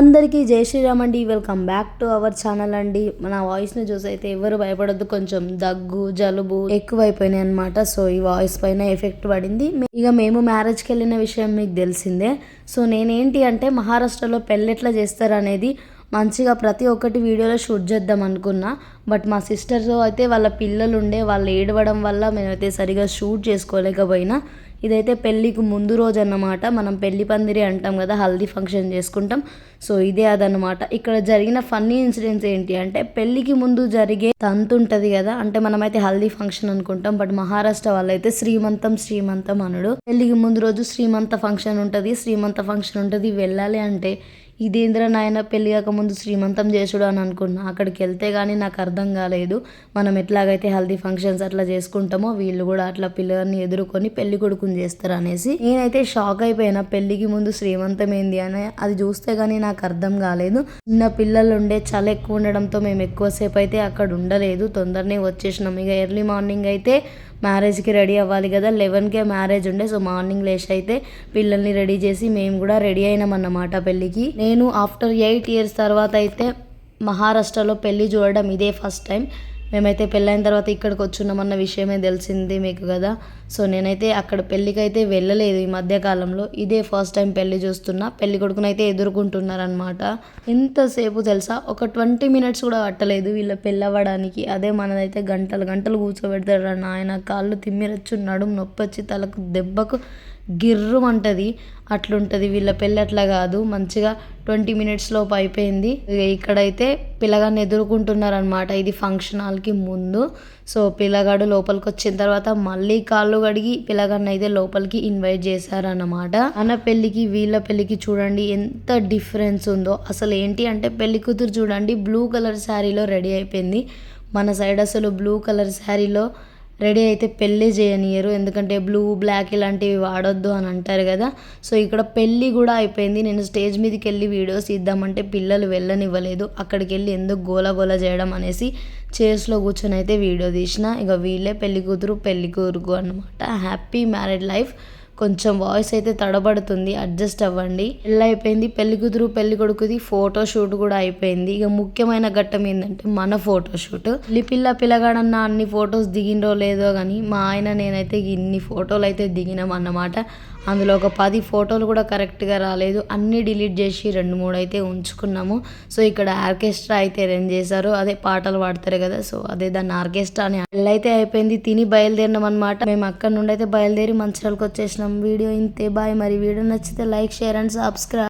అందరికీ జై శ్రీరామ్ అండి. Welcome back to our channel అండి. మన వాయిస్ని చూసి అయితే ఎవరు భయపడద్దు కొంచెం దగ్గు జలుబు ఎక్కువైపోయినాయి అనమాట సో ఈ వాయిస్ పైన ఎఫెక్ట్ పడింది. ఇక మేము మ్యారేజ్కి వెళ్ళిన విషయం మీకు తెలిసిందే. సో నేనేంటి అంటే మహారాష్ట్రలో పెళ్ళెట్లా చేస్తారు అనేది మంచిగా ప్రతి ఒక్కటి వీడియోలో షూట్ చేద్దాం అనుకున్నా. బట్ మా సిస్టర్తో అయితే వాళ్ళ పిల్లలు ఉండే వాళ్ళు ఏడవడం వల్ల మేమైతే సరిగా షూట్ చేసుకోలేకపోయినా. ఇదైతే పెళ్ళికి ముందు రోజు అన్నమాట మనం పెళ్ళి పందిరి అంటాం కదా హల్దీ ఫంక్షన్ చేసుకుంటాం. సో ఇదే అదనమాట ఇక్కడ జరిగిన ఫన్నీ ఇన్సిడెంట్స్ ఏంటి అంటే పెళ్ళికి ముందు జరిగే తంతు ఉంటుంది కదా అంటే మనమైతే హల్దీ ఫంక్షన్ అనుకుంటాం బట్ మహారాష్ట్ర వాళ్ళైతే శ్రీమంతం శ్రీమంతం అనడు. పెళ్ళికి ముందు రోజు శ్రీమంత ఫంక్షన్ ఉంటుంది. శ్రీమంత ఫంక్షన్ ఉంటుంది. వెళ్ళాలి అంటే ఇదేంద్ర నాయన పెళ్ళి కాకముందు శ్రీమంతం చేసుడు అని అనుకున్నా. అక్కడికి వెళ్తే కానీ నాకు అర్థం కాలేదు. మనం ఎట్లాగైతే హెల్దీ ఫంక్షన్స్ అట్లా చేసుకుంటామో వీళ్ళు కూడా అట్లా పిల్లల్ని ఎదుర్కొని పెళ్ళి కొడుకుని చేస్తారు అనేసి. నేనైతే షాక్ అయిపోయినా. పెళ్ళికి ముందు శ్రీమంతం ఏంది అని అది చూస్తే కానీ నాకు అర్థం కాలేదు. చిన్న పిల్లలు ఉండే చాలా ఎక్కువ ఉండడంతో మేము ఎక్కువసేపు అయితే అక్కడ ఉండలేదు. తొందరనే వచ్చేసినాం. ఇక ఎర్లీ మార్నింగ్ అయితే మ్యారేజ్కి రెడీ అవ్వాలి కదా. లెవెన్కే మ్యారేజ్ ఉండే సో మార్నింగ్ లేచి అయితే పిల్లల్ని రెడీ చేసి మేము కూడా రెడీ అయినాం అన్నమాట పెళ్ళికి. నేను ఆఫ్టర్ ఎయిట్ ఇయర్స్ తర్వాత అయితే మహారాష్ట్రలో పెళ్ళి చూడడం ఇదే ఫస్ట్ టైం మేమైతే పెళ్ళైన తర్వాత ఇక్కడికి వచ్చున్నామన్న విషయమే తెలిసింది మీకు కదా. సో నేనైతే అక్కడ పెళ్ళికైతే వెళ్ళలేదు ఈ మధ్యకాలంలో ఇదే ఫస్ట్ టైం పెళ్ళి చూస్తున్నా. పెళ్ళి కొడుకునైతే ఎదుర్కొంటున్నారనమాట ఎంతసేపు తెలుసా? ఒక ట్వంటీ మినిట్స్ కూడా పట్టలేదు వీళ్ళ పెళ్ళవడానికి అదే మనదైతే గంటలు గంటలు కూర్చోబెడతాడు అన్న ఆయన కాళ్ళు తిమ్మిరచ్చు నడుము నొప్పి వచ్చి తలకు దెబ్బకు గిర్రుమంటది అట్లుంటుంది. వీళ్ళ పెళ్ళి అట్లా కాదు. మంచిగా ట్వంటీ మినిట్స్ లోపు అయిపోయింది. ఇక్కడైతే పిల్లగాన్ని ఎదుర్కొంటున్నారనమాట ఇది ఫంక్షన్ హాల్కి ముందు. సో పిల్లగాడు లోపలికి వచ్చిన తర్వాత మళ్ళీ కాళ్ళు కడిగి పిల్లగాన్ని అయితే లోపలికి ఇన్వైట్ చేశారనమాట అన్న పెళ్ళికి వీళ్ళ పెళ్ళికి చూడండి ఎంత డిఫరెన్స్ ఉందో. అసలు ఏంటి అంటే పెళ్ళి కూతురు చూడండి బ్లూ కలర్ శారీలో రెడీ అయిపోయింది. మన సైడ్ అసలు బ్లూ కలర్ శారీలో రెడీ అయితే పెళ్ళి చేయనియరు. ఎందుకంటే బ్లూ బ్లాక్ ఇలాంటివి వాడొద్దు అని అంటారు కదా. సో ఇక్కడ పెళ్ళి కూడా అయిపోయింది. నేను స్టేజ్ మీదకి వెళ్ళి వీడియోస్ ఇద్దామంటే పిల్లలు వెళ్ళనివ్వలేదు. అక్కడికి వెళ్ళి ఎందుకు గోల గోల చేయడం అనేసి చైర్స్లో కూర్చొని అయితే వీడియో తీసిన. ఇక వీళ్ళే పెళ్ళి కూతురు పెళ్ళి కొడుకు అనమాట హ్యాపీ మ్యారీడ్ లైఫ్ కొంచెం వాయిస్ అయితే తడబడుతుంది అడ్జస్ట్ అవ్వండి. పెళ్ళి అయిపోయింది పెళ్ళి కూతురు పెళ్ళి కొడుకుది ఫోటో షూట్ కూడా అయిపోయింది. ఇక ముఖ్యమైన ఘట్టం ఏంటంటే మన ఫోటో షూట్ పిల్ల పిల్లగాడన్న అన్ని ఫొటోస్ దిగిండో లేదో కానీ మా ఆయన నేనైతే ఇన్ని ఫోటోలు అయితే దిగినాం అన్నమాట. అందులో ఒక పది ఫోటోలు కూడా కరెక్ట్గా రాలేదు. అన్నీ డిలీట్ చేసి రెండు మూడు అయితే ఉంచుకున్నాము. సో ఇక్కడ ఆర్కెస్ట్రా అయితే అరేంజ్ చేశారు. అదే పాటలు పాడతారు కదా సో అదే దాన్ని ఆర్కెస్ట్రా అని అయితే అయిపోయింది తిని బయలుదేరినాం అనమాట మేము అక్కడ నుండి అయితే బయలుదేరి మంచిర్యాలకు వచ్చేసిన. వీడియో ఇంతే. బాయ్. మరి వీడియో నచ్చితే లైక్ షేర్ అండ్ సబ్స్క్రైబ్.